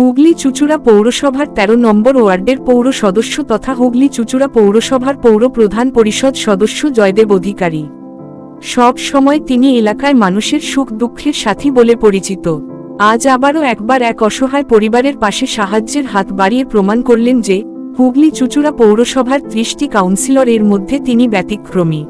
হুগলি চুচুড়া পৌরসভার ১৩ নম্বর ওয়ার্ডের পৌর সদস্য তথা হুগলি চুচুড়া পৌরসভার পৌর প্রধান পরিষদ সদস্য জয়দেব অধিকারী। সব সময় তিনি এলাকায় মানুষের সুখ দুঃখের সাথী বলে পরিচিত। আজ আবারও একবার এক অসহায় পরিবারের পাশে সাহায্যের হাত বাড়িয়ে প্রমাণ করলেন যে, হুগলি চুচুড়া পৌরসভার ত্রিশটি কাউন্সিলর এর মধ্যে তিনি ব্যতিক্রমী।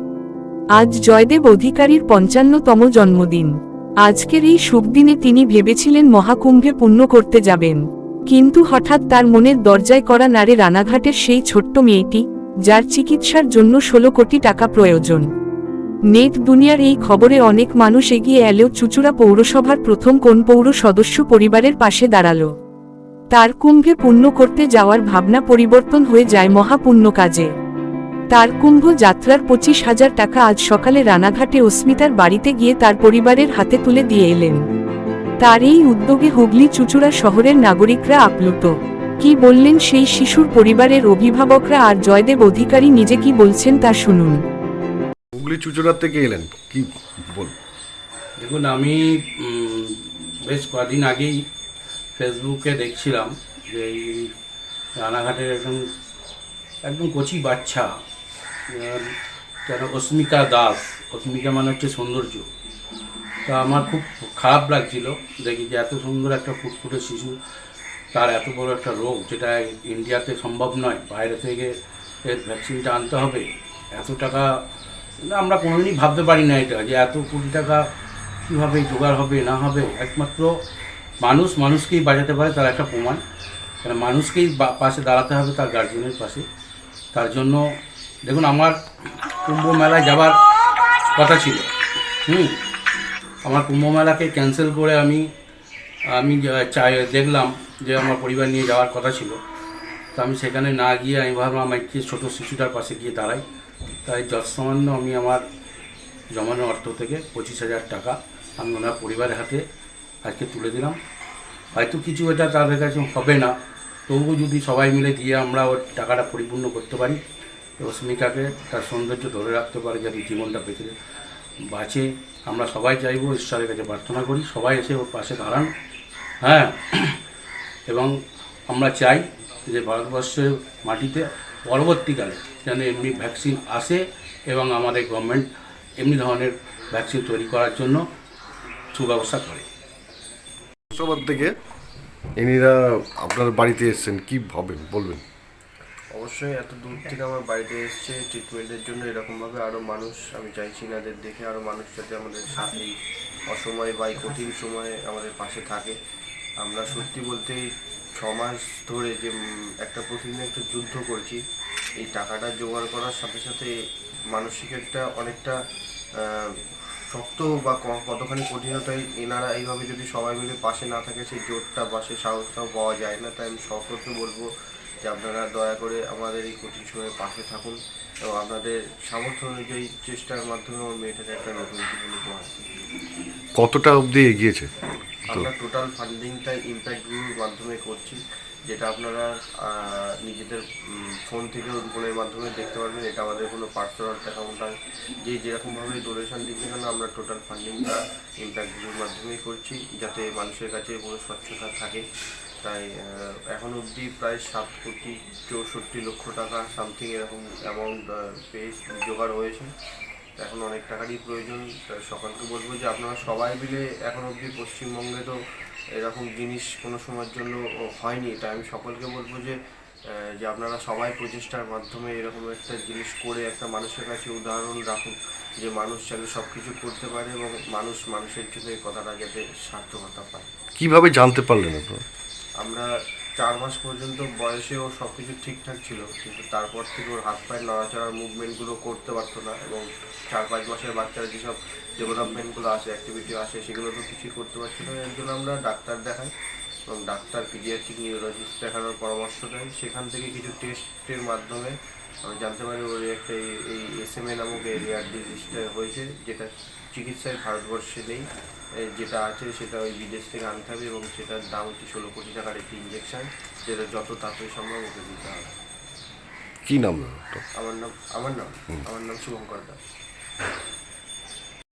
আজ জয়দেব অধিকারীর পঞ্চান্নতম জন্মদিন। আজকের এই শুভ দিনে তিনি ভেবেছিলেন মহাকুম্ভে পুণ্য করতে যাবেন। কিন্তু হঠাৎ তার মনের দরজায় করা নারে রানাঘাটের সেই ছোট্ট মেয়েটি, যার চিকিৎসার জন্য ষোলো কোটি টাকা প্রয়োজন। নেট দুনিয়ার এই খবরে অনেক মানুষ এগিয়ে এলেও চুচুড়া পৌরসভার প্রথম কোন পৌর সদস্য পরিবারের পাশে দাঁড়াল। তার কুম্ভে পুণ্য করতে যাওয়ার ভাবনা পরিবর্তন হয়ে যায় মহাপুণ্য কাজে। তার কুম্ভ যাত্রার পঁচিশ হাজার টাকা আজ সকালে রানাঘাটে অস্মিতার বাড়িতে গিয়ে তার পরিবারের হাতে তুলে দিয়ে এলেন। তার এই উদ্যোগে হুগলি চুচুড়া শহরের নাগরিকরা আপ্লুত। কি বললেন সেই শিশুর পরিবারের অভিভাবকরা আর জয়দেব অধিকারী নিজে কি বলছেন তা শুনুন। হুগলি চুচুড়ার থেকে এলেন কি বল দেখুন আমি বেশ কদিন আগেই ফেসবুকে দেখছিলাম যে এই রানাঘাটের একদম একদম কচি বাচ্চা কেন অস্মিকা দাস? অস্মিকা মানে হচ্ছে সৌন্দর্য। তা আমার খুব খারাপ লাগছিল। দেখি যে এত সুন্দর একটা ফুটফুটে শিশু, তার এত বড় একটা রোগ, যেটা ইন্ডিয়াতে সম্ভব নয়, বাইরে থেকে এর ভ্যাকসিনটা আনতে হবে, এত টাকা আমরা কোনোদিনই ভাবতে পারি না এটা, যে এত কোটি টাকা কীভাবে জোগাড় হবে, না হবে, একমাত্র মানুষ, মানুষকেই বাঁচাতে পারে তার একটা প্রমাণ। মানে মানুষকেই পাশে দাঁড়াতে হবে তার গার্জেনের পাশে। তার জন্য দেখুন, আমার কুম্ভ মেলায় যাবার কথা ছিল। হুম, আমার কুম্ভ মেলাকে ক্যান্সেল করে আমি আমি চাই, দেখলাম যে আমার পরিবার নিয়ে যাওয়ার কথা ছিল। তো আমি সেখানে না গিয়ে আমি ভাবলাম একটি ছোটো শিশুটার পাশে গিয়ে দাঁড়াই। তাই যৎসামান্য আমি আমার জমানো অর্থ থেকে পঁচিশ হাজার টাকা আমি ওনার পরিবারের হাতে আজকে তুলে দিলাম। হয়তো কিছু এটা তাদের কাছে হবে না, তবুও যদি সবাই মিলে দিয়ে আমরা ওর টাকাটা পরিপূর্ণ করতে পারি রশ্মিকাকে তার সৌন্দর্য ধরে রাখতে পারে যাতে জীবনটা বেঁচে বাঁচে। আমরা সবাই চাইব ঈশ্বরের কাছে প্রার্থনা করি। সবাই এসে ওর পাশে দাঁড়ান। হ্যাঁ এবং আমরা চাই যে ভারতবর্ষের মাটিতে পরবর্তীকালে যেন এমনি ভ্যাকসিন আসে এবং আমাদের গভর্নমেন্ট এমনি ধরনের ভ্যাকসিন তৈরি করার জন্য সুব্যবস্থা করে। থেকে এনারা আপনার বাড়িতে এসেছেন, কি ভাবেন, বলবেন? অবশ্যই এত দূর থেকে আমার বাড়িতে এসছে ট্রিটমেন্টের জন্য এরকমভাবে আরও মানুষ আমি চাইছি এনাদের দেখে আরও মানুষ যাতে আমাদের সাথে অসময় বা কঠিন সময়ে আমাদের পাশে থাকে। আমরা সত্যি বলতে ছ মাস ধরে যে একটা প্রতিদিন একটা যুদ্ধ করছি এই টাকাটা জোগাড় করার সাথে সাথে মানসিক একটা অনেকটা শক্ত বা কতখানি কঠিনতায় এনারা এইভাবে যদি সবাই মিলে পাশে না থাকে সেই জোরটা বা সেই সাহসটাও পাওয়া যায় না। তাই আমি সকলকে বলব যে আপনারা দয়া করে আমাদের এই কঠিন সময়ে পাশে থাকুন এবং আপনাদের সামর্থ্য অনুযায়ী চেষ্টার মাধ্যমে আমার মেয়েটাকে একটা নতুন জীবন উপহার কতটা অবধি এগিয়েছে? আমরা টোটাল ফান্ডিংটা ইম্প্যাক্ট গ্রুপের মাধ্যমে করছি যেটা আপনারা নিজেদের ফোন থেকে ফোনের মাধ্যমে দেখতে পারবেন। এটা আমাদের কোনো পার্সোনাল অ্যাকাউন্ট যে যেরকমভাবে ডোনেশন দিচ্ছে কেন আমরা টোটাল ফান্ডিংটা ইম্প্যাক্ট গ্রুপের মাধ্যমেই করছি যাতে মানুষের কাছে কোনো স্বচ্ছতা থাকে। তাই এখন অবধি প্রায় সাত কোটি চৌষট্টি লক্ষ টাকা সামথিং এরকম অ্যামাউন্ট পেয়ে জোগাড় হয়েছে। এখন অনেক টাকারই প্রয়োজন। সকলকে বলব যে আপনারা সবাই মিলে এখন অবধি পশ্চিমবঙ্গে তো এরকম জিনিস কোনো সময়ের জন্য হয়নি। তাই আমি সকলকে বলব যে যে আপনারা সবাই প্রচেষ্টার মাধ্যমে এরকম একটা জিনিস করে একটা মানুষের কাছে উদাহরণ রাখুন, যে মানুষ চাইলে সব কিছু করতে পারে এবং মানুষ মানুষের জন্য এই কথাটা যাতে সার্থকতা পায়। কীভাবে জানতে পারলেন আপনারা? আমরা চার মাস পর্যন্ত বয়সে ও সব কিছু ঠিকঠাক ছিল, কিন্তু তারপর থেকে ওর হাত পায়ের নড়াচড়ার মুভমেন্টগুলো করতে পারতো না এবং চার পাঁচ মাসের বাচ্চারা যেসব ডেভেলপমেন্টগুলো আসে অ্যাক্টিভিটি আসে সেগুলো তো কিছুই করতে পারছিল না। এর জন্য আমরা ডাক্তার দেখাই এবং ডাক্তার পিডিয়াট্রিক নিউরোলজিস্ট দেখানোর পরামর্শ দেয়। সেখান থেকে কিছু টেস্টের মাধ্যমে আমি জানতে পারি ওর একটা এই- এস এম এ নামক রেয়ার ডিজিজটা হয়েছে যেটা চিকিৎসায় ভারতবর্ষে নেই যেটা আছে সেটা ওই বিদেশ থেকে আনতে হবে এবং সেটার দাম হচ্ছে ষোলো কোটি টাকার একটি ইঞ্জেকশান যেটা যত তাড়াতাড়ি সম্ভব ওকে দিতে হবে। কী নাম? আমার নাম আমার নাম আমার নাম শুভঙ্কর দাস।